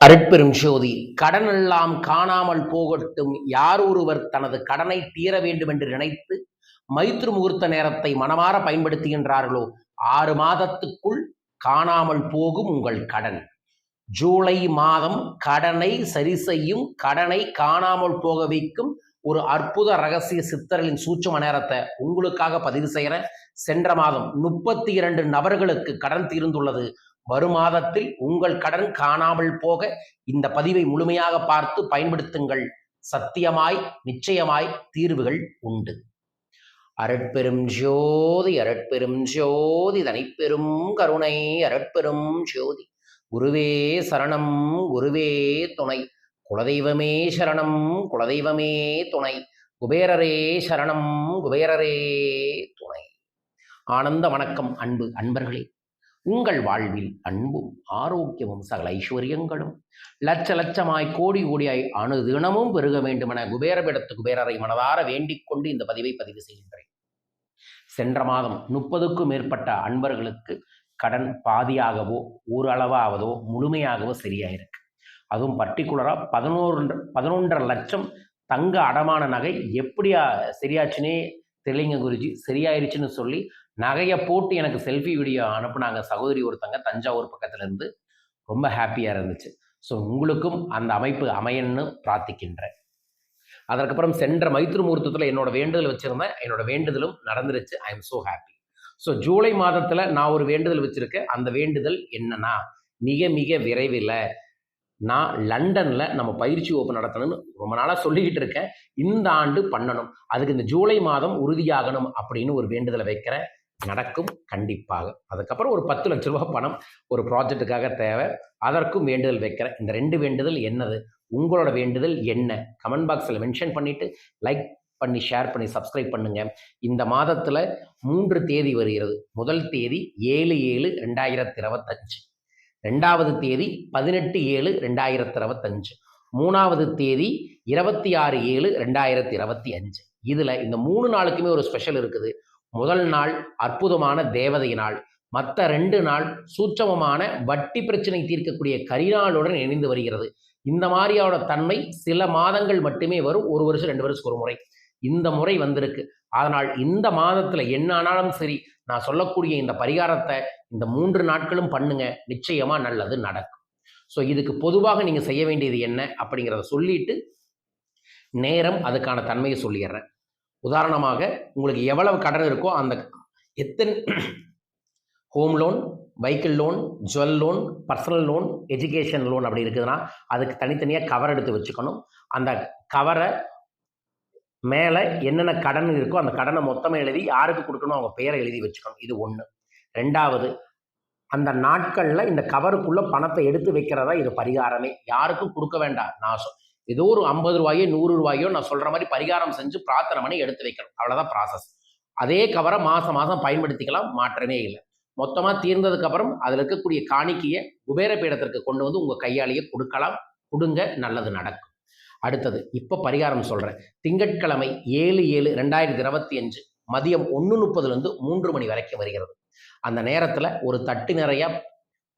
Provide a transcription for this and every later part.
அருட்பெரும் ஜோதி கடனெல்லாம் காணாமல் போகட்டும். யார் ஒருவர் தனது கடனை தீர வேண்டும் என்று நினைத்து மைத்ரு முகூர்த்த நேரத்தை மனமாற பயன்படுத்துகின்றார்களோ ஆறு மாதத்துக்குள் காணாமல் போகும் உங்கள் கடன். ஜூலை மாதம் கடனை சரி செய்யும் கடனை காணாமல் போக வைக்கும் ஒரு அற்புத ரகசிய சித்தர்களின் சூட்சம நேரத்தை உங்களுக்காக பதிவு செய்கிறேன் சென்ற மாதம் முப்பத்தி இரண்டு நபர்களுக்கு கடன் தீர்ந்துள்ளது. வரும் மாதத்தில் உங்கள் கடன் காணாமல் போக இந்த பதிவை முழுமையாக பார்த்து பயன்படுத்துங்கள். சத்தியமாய் நிச்சயமாய் தீர்வுகள் உண்டு. அரட்பெரும் ஜோதி அரட்பெரும் ஜோதி தனிப்பெரும் கருணை அரட்பெரும் ஜோதி. குருவே சரணம் குருவே துணை. குலதெய்வமே சரணம் குலதெய்வமே துணை. குபேரரே சரணம் குபேரரே துணை. ஆனந்த வணக்கம் அன்பு அன்பர்களே. உங்கள் வாழ்வில் அன்பும் ஆரோக்கியமும் சகல ஐஸ்வர்யங்களும் லட்ச லட்சமாய் கோடி கோடியாய் அணுதினமும் பெருக வேண்டுமென குபேரபிடத்து குபேரரை மனதார வேண்டிக் கொண்டு இந்த பதிவை பதிவு செய்கின்றேன். சென்ற மாதம் முப்பதுக்கும் மேற்பட்ட அன்பர்களுக்கு கடன் பாதியாகவோ ஓரளவாவதோ முழுமையாகவோ சரியாயிருக்கு. அதுவும் பர்டிகுலராக பதினோரு பதினொன்றரை லட்சம் தங்க அடமான நகை எப்படியா சரியாச்சுன்னே தெரியலைங்க குருஜி சரியாயிருச்சுன்னு சொல்லி நகையை போட்டு எனக்கு செல்ஃபி வீடியோ அனுப்புனாங்க சகோதரி ஒருத்தங்க தஞ்சாவூர் பக்கத்துலேருந்து. ரொம்ப ஹாப்பியாக இருந்துச்சு. ஸோ உங்களுக்கும் அந்த அமைப்பு அமையன்னு பிரார்த்திக்கின்றேன். அதற்கப்புறம் சென்ற மைத்ரு முகூர்த்தத்தில் என்னோட வேண்டுதல் வச்சுருந்தேன். என்னோட வேண்டுதலும் நடந்துருச்சு. I am so happy so July மாதத்தில் நான் ஒரு வேண்டுதல் வச்சுருக்கேன். அந்த வேண்டுதல் என்னன்னா மிக மிக விரைவில் நான் லண்டனில் நம்ம பயிற்சி வகுப்பு நடத்தணும்னு ரொம்ப நாளாக சொல்லிக்கிட்டு இருக்கேன். இந்த ஆண்டு பண்ணணும். அதுக்கு இந்த ஜூலை மாதம் உறுதியாகணும் அப்படின்னு ஒரு வேண்டுதலை வைக்கிறேன். நடக்கும் கண்டிப்பாக. அதுக்கப்புறம் ஒரு பத்து லட்ச ரூபா பணம் ஒரு ப்ராஜெக்ட்டுக்காக தேவை. அதற்கும் வேண்டுதல் வைக்கிறேன். இந்த ரெண்டு வேண்டுதல் என்னது? உங்களோட வேண்டுதல் என்ன? கமெண்ட் பாக்ஸில் மென்ஷன் பண்ணிவிட்டு லைக் பண்ணி ஷேர் பண்ணி சப்ஸ்கிரைப் பண்ணுங்க. இந்த மாதத்தில் மூன்று தேதி வருகிறது. முதல் தேதி ஏழு ஏழு ரெண்டாயிரத்தி இருபத்தஞ்சு. ரெண்டாவது தேதி பதினெட்டு ஏழு ரெண்டாயிரத்தி இருபத்தஞ்சு. மூணாவது தேதி இருபத்தி ஆறு ஏழு ரெண்டாயிரத்தி இருபத்தி அஞ்சு இதில் இந்த மூணு நாளுக்குமே ஒரு ஸ்பெஷல் இருக்குது. முதல் நாள் அற்புதமான தேவதை நாள். மற்ற ரெண்டு நாள் சூட்சமமான வட்டி பிரச்சனை தீர்க்கக்கூடிய கரிநாளுடன் இணைந்து வருகிறது. இந்த மாதிரியான தன்மை சில மாதங்கள் மட்டுமே வரும். ஒரு வருஷம் ரெண்டு வருஷத்துக்கு ஒரு முறை. இந்த முறை வந்திருக்கு. அதனால் இந்த மாதத்தில் என்ன ஆனாலும் சரி நான் சொல்லக்கூடிய இந்த பரிகாரத்தை இந்த மூன்று நாட்களும் பண்ணுங்க. நிச்சயமா நல்லது நடக்கும். ஸோ இதுக்கு பொதுவாக நீங்க செய்ய வேண்டியது என்ன அப்படிங்கிறத சொல்லிட்டு நேரம் அதுக்கான தன்மையை சொல்லிடுறேன். உதாரணமாக உங்களுக்கு எவ்வளவு கடன் இருக்கோ அந்த எத்தனை home loan vehicle loan jewel loan personal loan education loan அப்படி இருக்குதுன்னா அதுக்கு தனித்தனியாக கவர் எடுத்து வச்சுக்கணும். அந்த கவரை மேலே என்னென்ன கடன் இருக்கோ அந்த கடனை மொத்தமாக எழுதி யாருக்கு கொடுக்கணும் அவங்க பெயரை எழுதி வச்சுக்கணும். இது ஒன்று ரெண்டாவது அந்த நாட்களில் இந்த கவருக்குள்ளே பணத்தை எடுத்து வைக்கிறதா இது பரிகாரமே. யாருக்கும் கொடுக்க வேண்டாம். நான் ஏதோ ஒரு ஐம்பது ரூபாயோ நூறு ரூபாயோ நான் சொல்கிற மாதிரி பரிகாரம் செஞ்சு பிரார்த்தனை பண்ணி எடுத்து வைக்கணும். அவ்வளோதான் ப்ராசஸ் அதே கவரை மாதம் மாதம் பயன்படுத்திக்கலாம். மாற்றமே இல்லை. மொத்தமாக தீர்ந்ததுக்கப்புறம் அதில் இருக்கக்கூடிய காணிக்கையை குபேர பீடத்திற்கு கொண்டு வந்து உங்கள் கையாலேயே கொடுக்கலாம். கொடுங்க. நல்லது நடக்கும். அடுத்தது இப்போ பரிகாரம் சொல்கிறேன் திங்கட்கிழமை ஏழு ஏழு ரெண்டாயிரத்தி இருபத்தி அஞ்சு மதியம் ஒன்று முப்பதுலேருந்து மூன்று மணி வரைக்கும் வருகிறது. அந்த நேரத்தில் ஒரு தட்டு நிறையா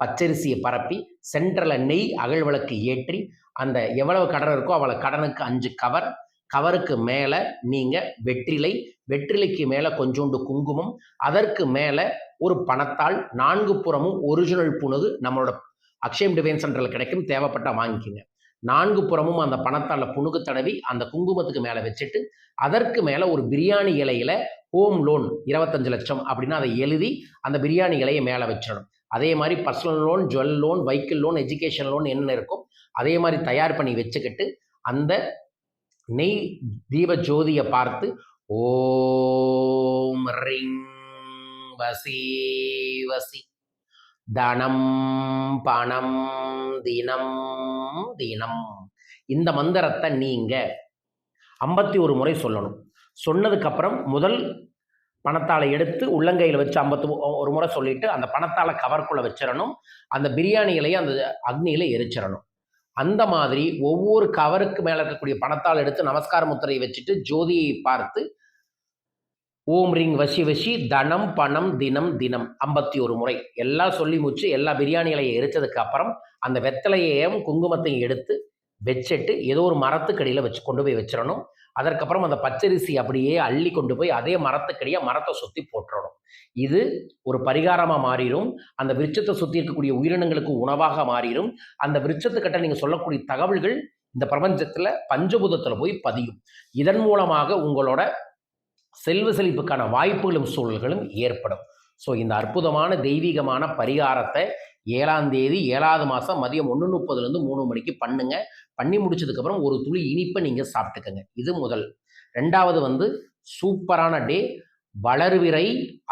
பச்சரிசியை பரப்பி சென்டரில் நெய் அகழ்வழக்கு ஏற்றி அந்த எவ்வளவு கடன் இருக்கோ அவ்வளோ கடனுக்கு அஞ்சு கவர் கவருக்கு மேலே நீங்கள் வெற்றிலை வெற்றிலைக்கு மேலே கொஞ்சோண்டு குங்குமம் அதற்கு மேலே ஒரு பணத்தால் நான்கு புறமும் ஒரிஜினல் புணுகு நம்மளோட அக்ஷயம் டிவைன் சென்டரில் கிடைக்கும் தேவைப்பட்ட வாங்கிக்கோங்க. நான்கு புறமும் அந்த பணத்தால் புணுகு தடவி அந்த குங்குமத்துக்கு மேலே வச்சுட்டு அதற்கு மேலே ஒரு பிரியாணி இலையில் ஹோம் லோன் இருபத்தஞ்சு லட்சம் அப்படின்னா அதை எழுதி அந்த பிரியாணி இலையை மேலே வச்சிடணும். அதே மாதிரி personal loan jewel loan vehicle loan education loan என்ன இருக்கும் அதே மாதிரி தயார் பண்ணி வச்சுக்கிட்டு அந்த நெய் தீப ஜோதியை பார்த்து ஓம் ரிங் வசி வசி தனம் பணம் தினம் தினம். இந்த மந்திரத்தை நீங்க ஐம்பத்தி ஒரு முறை சொல்லணும். சொன்னதுக்கப்புறம் முதல் பணத்தால் எடுத்து உள்ளங்கையில் வச்சு ஐம்பத்து ஒரு முறை சொல்லிட்டு அந்த பணத்தால் கவர்க்குள்ளே வச்சிடணும். அந்த பிரியாணி இலையை அந்த அக்னியில் எரிச்சிடணும். அந்த மாதிரி ஒவ்வொரு கவருக்கு மேலே இருக்கக்கூடிய பணத்தால் எடுத்து நமஸ்கார முத்திரையை வச்சுட்டு ஜோதியை பார்த்து ஓம் ரிங் வசி வசி தனம் பணம் தினம் தினம். ஐம்பத்தி ஒரு முறை. எல்லாம் சொல்லி முச்சு எல்லா பிரியாணி இலையை எரிச்சதுக்கு அப்புறம் அந்த வெத்தலையையும் குங்குமத்தையும் எடுத்து வச்சுட்டு ஏதோ ஒரு மரத்துக்கடியில் வச்சு கொண்டு போய் வச்சிடணும். அதற்கப்புறம் அந்த பச்சரிசி அப்படியே அள்ளி கொண்டு போய் அதே மரத்துக்கடியாக மரத்தை சுற்றி போட்டுறணும். இது ஒரு பரிகாரமாக மாறிடும். அந்த விருட்சத்தை சுற்றி இருக்கக்கூடிய உயிரினங்களுக்கு உணவாக மாறிடும். அந்த விருட்சத்துக்கிட்ட நீங்கள் சொல்லக்கூடிய தகவல்கள் இந்த பிரபஞ்சத்தில் பஞ்சபூதத்தில் போய் பதியும். இதன் மூலமாக உங்களோட செல்வ செழிப்புக்கான வாய்ப்புகளும் சூழல்களும் ஏற்படும். ஸோ இந்த அற்புதமான தெய்வீகமான பரிகாரத்தை ஏழாம் தேதி ஏழாவது மாதம் மதியம் ஒன்று முப்பதுலேருந்து மூணு மணிக்கு பண்ணுங்க. பண்ணி முடிச்சதுக்கப்புறம் ஒரு துளி இனிப்பை நீங்கள் சாப்பிட்டுக்கங்க. இது முதல். ரெண்டாவது வந்து சூப்பரான டே. வளர்விரை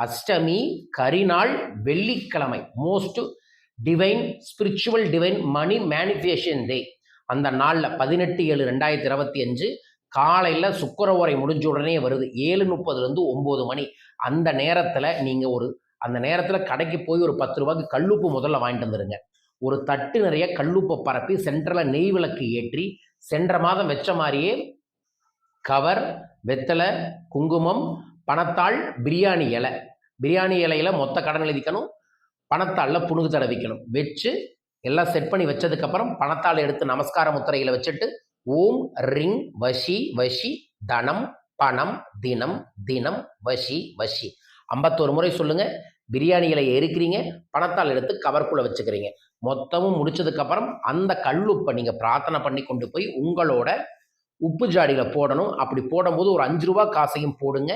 அஷ்டமி கரிநாள் வெள்ளிக்கிழமை. Most divine spiritual divine money manifestation day அந்த நாளில் பதினெட்டு ஏழு ரெண்டாயிரத்தி இருபத்தி அஞ்சு காலையில் சுக்கர உரை முடிஞ்ச உடனே வருது. ஏழு முப்பதுலேருந்து ஒம்பது மணி. அந்த நேரத்தில் நீங்கள் ஒரு அந்த நேரத்தில் கடைக்கு போய் ஒரு பத்து ரூபாய்க்கு கல்லுப்பு முதல்ல வாங்கிட்டு வந்துடுங்க ஒரு தட்டு நிறைய கல்லுப்பை பரப்பி சென்டரில் நெய் விளக்கு ஏற்றி சென்ற மாதம் வச்ச மாதிரியே கவர் வெத்தலை குங்குமம் பணத்தாள் பிரியாணி இலை. பிரியாணி இலையில மொத்த கடன் எழுதிக்கணும். பணத்தாளில் புணுகு தடவிக்கணும். வச்சு எல்லாம் செட் பண்ணி வச்சதுக்கப்புறம் பணத்தாள் எடுத்து நமஸ்கார முத்திரையில் வச்சுட்டு ஓம் ரிங் வஷி வஷி தனம் பணம் தினம் தினம் வஷி வஷி. ஐம்பத்தோரு முறை சொல்லுங்க. பிரியாணி இலையை எரிக்கிறீங்க பணத்தால் எடுத்து கவர்க்குள்ளே வச்சுக்கிறீங்க. மொத்தமும் முடிச்சதுக்கப்புறம் அந்த கல்லுப்பை நீங்கள் பிரார்த்தனை பண்ணி கொண்டு போய் உங்களோட உப்பு ஜாடியில் போடணும். அப்படி போடும்போது ஒரு அஞ்சு ரூபா காசையும் போடுங்க.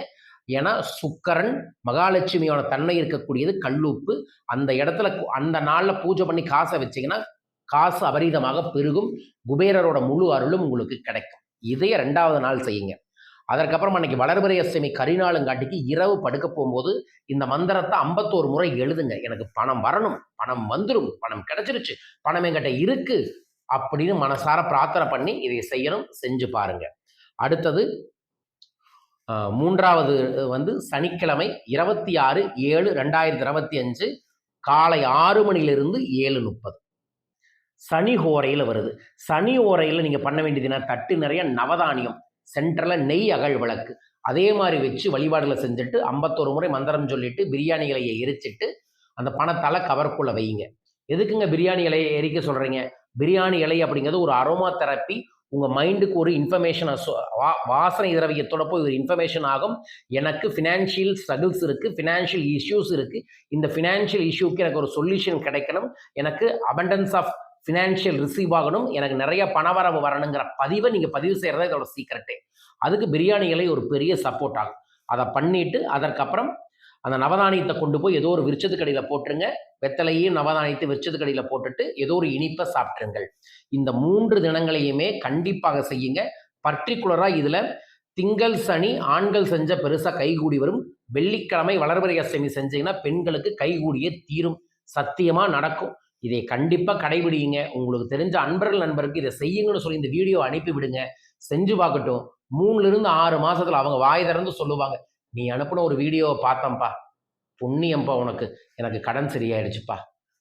ஏன்னா சுக்கரன் மகாலட்சுமியோட தன்மை இருக்கக்கூடியது கல்லுப்பு. அந்த இடத்துல அந்த நாளில் பூஜை பண்ணி காசை வச்சிங்கன்னா காசு அபரீதமாக பெருகும். குபேரரோட முழு அருளும் உங்களுக்கு கிடைக்கும். இதையே ரெண்டாவது நாள் செய்யுங்க. அதற்கப்புறம் அன்னைக்கு வளர்பிறை அஷ்டமி கரிநாளுங்காட்டிக்கு இரவு படுக்க போகும்போது இந்த மந்திரத்தை ஐம்பத்தோரு முறை எழுதுங்க. எனக்கு பணம் வரணும் பணம் வந்துடும் பணம் கிடைச்சிருச்சு பணம் என்கிட்ட இருக்கு அப்படின்னு மனசார பிரார்த்தனை பண்ணி இதை செய்யணும் செஞ்சு பாருங்க. அடுத்தது மூன்றாவது வந்து சனிக்கிழமை இருபத்தி ஆறு ஏழு ரெண்டாயிரத்தி இருபத்தி அஞ்சு காலை ஆறு மணிலிருந்து ஏழு முப்பது. சனி ஓரையில் வருது. சனி ஓரையில் நீங்கள் பண்ண வேண்டியது என்ன? தட்டு நிறைய நவதானியம் சென்டரில் நெய் அகழ் விளக்கு. அதே மாதிரி வச்சு வழிபாடுகளை செஞ்சுட்டு ஐம்பத்தோரு முறை மந்திரம் சொல்லிட்டு பிரியாணி இலையை எரிச்சிட்டு அந்த பணத்தால் கவர்க்குள்ளே வைங்க. எதுக்குங்க பிரியாணி இலையை எரிக்க சொல்கிறீங்க பிரியாணி இலை அப்படிங்கிறது ஒரு அரோமா தெரப்பி உங்கள் மைண்டுக்கு ஒரு இன்ஃபர்மேஷன் வாசனை திரவியத்தோட போய் ஒரு இன்ஃபர்மேஷன் ஆகும். எனக்கு ஃபினான்ஷியல் ஸ்ட்ரகிள்ஸ் இருக்குது ஃபினான்ஷியல் இஷ்யூஸ் இருக்குது இந்த ஃபினான்ஷியல் இஷ்யூக்கு எனக்கு ஒரு சொல்யூஷன் கிடைக்கணும். எனக்கு அபண்டன்ஸ் ஆஃப் ஃபினான்ஷியல் ரிசீவ் ஆகணும். எனக்கு நிறைய பணவரவு வரணுங்கிற பதிவை நீங்கள் பதிவு செய்கிறதா இதோட சீக்கிரட்டே அதுக்கு பிரியாணி இலை ஒரு பெரிய சப்போர்ட் ஆகும். அதை பண்ணிட்டு அதற்கப்புறம் அந்த நவதானியத்தை கொண்டு போய் ஏதோ ஒரு விருச்சத்துக்கடியில் போட்டுருங்க. வெத்தலையும் நவதானியத்தை விருச்சத்துக்கடியில் போட்டுட்டு ஏதோ ஒரு இனிப்பை சாப்பிட்டுருங்கள். இந்த மூன்று தினங்களையுமே கண்டிப்பாக செய்யுங்க. பர்டிகுலராக இதில் திங்கள் சனி ஆண்கள் செஞ்ச பெருசாக கைகூடி வரும். வெள்ளிக்கிழமை வளர்பறை அஷ்டமி செஞ்சீங்கன்னா பெண்களுக்கு கைகூடியே தீரும். சத்தியமாக நடக்கும். இதை கண்டிப்பாக கடைபிடிங்க உங்களுக்கு தெரிஞ்ச அன்பர்கள் நண்பருக்கு இதை செய்யுங்கன்னு சொல்லி இந்த வீடியோ அனுப்பி விடுங்க. செஞ்சு பார்க்கட்டும். மூணுலேருந்து ஆறு மாதத்தில் அவங்க வாய் திறந்து சொல்லுவாங்க. நீ அனுப்பின ஒரு வீடியோவை பார்த்தேன்ப்பா. புண்ணியம்ப்பா உனக்கு. எனக்கு கடன் சரியாயிடுச்சுப்பா.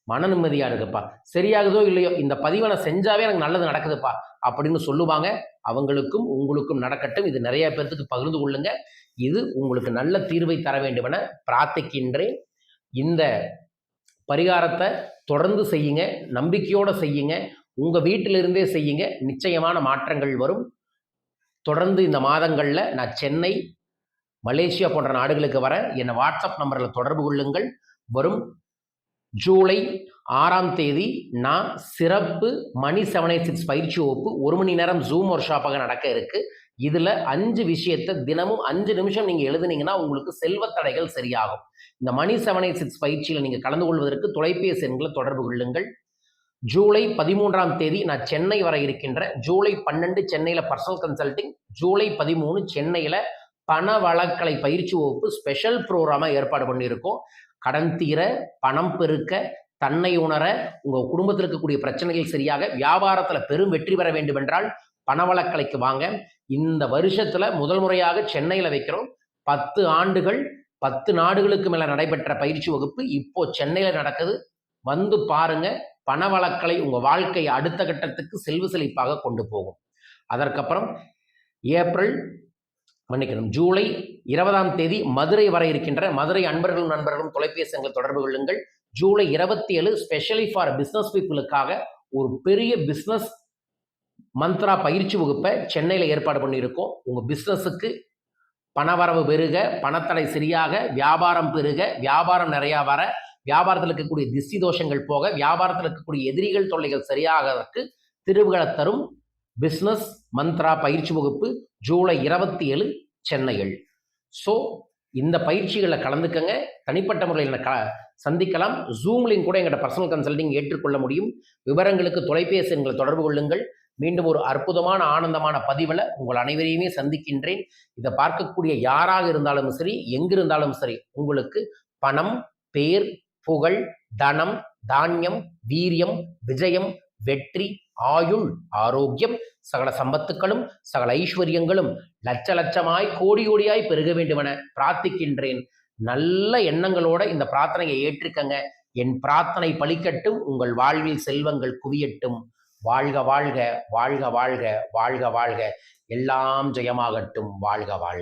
மன நிம்மதியாக இருக்குப்பா. சரியாகுதோ இல்லையோ இந்த பதிவை நான் செஞ்சாவே எனக்கு நல்லது நடக்குதுப்பா. அப்படின்னு சொல்லுவாங்க. அவங்களுக்கும் உங்களுக்கும் நடக்கட்டும். இது நிறைய பேர்த்துக்கு பகிர்ந்து கொள்ளுங்க. இது உங்களுக்கு நல்ல தீர்வை தர வேண்டுமென பிரார்த்திக்கின்றேன். இந்த பரிகாரத்தை தொடர்ந்து செய்யுங்க நம்பிக்கையோடு செய்யுங்க உங்கள் வீட்டிலிருந்தே செய்யுங்க. நிச்சயமான மாற்றங்கள் வரும். தொடர்ந்து இந்த மாதங்களில் நான் சென்னை மலேசியா போன்ற நாடுகளுக்கு வர என்னை வாட்ஸ்அப் நம்பரில் தொடர்பு கொள்ளுங்கள். வரும். ஜூலை ஆறாம் தேதி நான் சிறப்பு மணி செவன் எயிட் சிக்ஸ் பயிற்சி வகுப்பு ஒரு மணி நேரம் ஜூம் ஒர்க் ஷாப்பாக நடக்க இருக்குது இதில் அஞ்சு விஷயத்தை தினமும் அஞ்சு நிமிஷம் நீங்கள் எழுதுனீங்கன்னா உங்களுக்கு செல்வத் தடைகள் சரியாகும். இந்த மணி செவன் எயிட் சிக்ஸ் பயிற்சியில் நீங்கள் கலந்து கொள்வதற்கு தொலைபேசி எண்களை தொடர்பு கொள்ளுங்கள். ஜூலை பதிமூன்றாம் தேதி நான் சென்னை வர இருக்கின்ற ஜூலை பன்னெண்டு சென்னையில் பர்சனல் கன்சல்டிங் ஜூலை பதிமூணு சென்னையில் பண வழக்கலை பயிற்சி வகுப்பு ஸ்பெஷல் ப்ரோக்ராமாக ஏற்பாடு பண்ணியிருக்கோம். கடன் தீர பணம் பெருக்க தன்னை உணர உங்கள் குடும்பத்தில் இருக்கக்கூடிய பிரச்சனைகள் சரியாக வியாபாரத்தில் பெரும் வெற்றி பெற வேண்டும் என்றால் பணவளக்கலைக்கு வாங்க. இந்த வருஷத்தில் முதல் முறையாக சென்னையில் வைக்கிறோம். பத்து ஆண்டுகள் பத்து நாடுகளுக்கு மேலே நடைபெற்ற பயிற்சி வகுப்பு இப்போ சென்னையில் நடக்குது. வந்து பாருங்க பணவளக்கலை உங்கள் வாழ்க்கையை அடுத்த கட்டத்துக்கு செல்வ செழிப்பாக கொண்டு போகும். அதற்கப்புறம் ஏப்ரல் மன்னிக்கணும். ஜூலை இருபதாம் தேதி மதுரை வர இருக்கின்ற மதுரை அன்பர்களும் நண்பர்களும் தொலைபேசி எங்களை தொடர்பு கொள்ளுங்கள். ஜூலை இருபத்தி ஏழு ஸ்பெஷலி ஃபார் பிஸ்னஸ் பீப்புளுக்காக ஒரு பெரிய பிஸ்னஸ் மந்த்ரா பயிற்சி வகுப்பை சென்னையில் ஏற்பாடு பண்ணியிருக்கோம். உங்கள் பிஸ்னஸுக்கு பணவரவு பெருக பணத்தடை சரியாக வியாபாரம் பெருக வியாபாரம் நிறையா வர வியாபாரத்தில் இருக்கக்கூடிய திஷ்டி தோஷங்கள் போக வியாபாரத்தில் இருக்கக்கூடிய எதிரிகள் தொல்லைகள் சரியாகிறதுக்கு திருவுகளை தரும். பிஸ்னஸ் மந்த்ரா பயிற்சி வகுப்பு ஜூலை இருபத்தி ஏழு சென்னையில். ஸோ இந்த பயிற்சிகளில் கலந்துக்கங்க. தனிப்பட்ட முறையில் க சந்திக்கலாம். ஜூம்லையும் கூட எங்களோட பர்சனல் கன்சல்டிங் ஏற்றுக்கொள்ள முடியும். விவரங்களுக்கு தொலைபேசி எங்களை தொடர்பு கொள்ளுங்கள். மீண்டும் ஒரு அற்புதமான ஆனந்தமான பதிவில் உங்கள் அனைவரையுமே சந்திக்கின்றேன். இதை பார்க்கக்கூடிய யாராக இருந்தாலும் சரி எங்கிருந்தாலும் சரி உங்களுக்கு பணம் பேர் புகழ் தனம் தானியம் வீரியம் விஜயம் வெற்றி ஆயுள் ஆரோக்கியம் சகல சம்பத்துக்களும் சகல ஐஸ்வர்யங்களும் லட்ச லட்சமாய் கோடி கோடியாய் பெருக வேண்டுமென பிரார்த்திக்கின்றேன். நல்ல எண்ணங்களோட இந்த பிரார்த்தனையை ஏற்றுக்கங்க. என் பிரார்த்தனை பலிக்கட்டும் உங்கள் வாழ்வில் செல்வங்கள் குவியட்டும். வாழ்க வாழ்க வாழ்க வாழ்க வாழ்க வாழ்க. எல்லாம் ஜெயமாகட்டும் வாழ்க வாழ்க.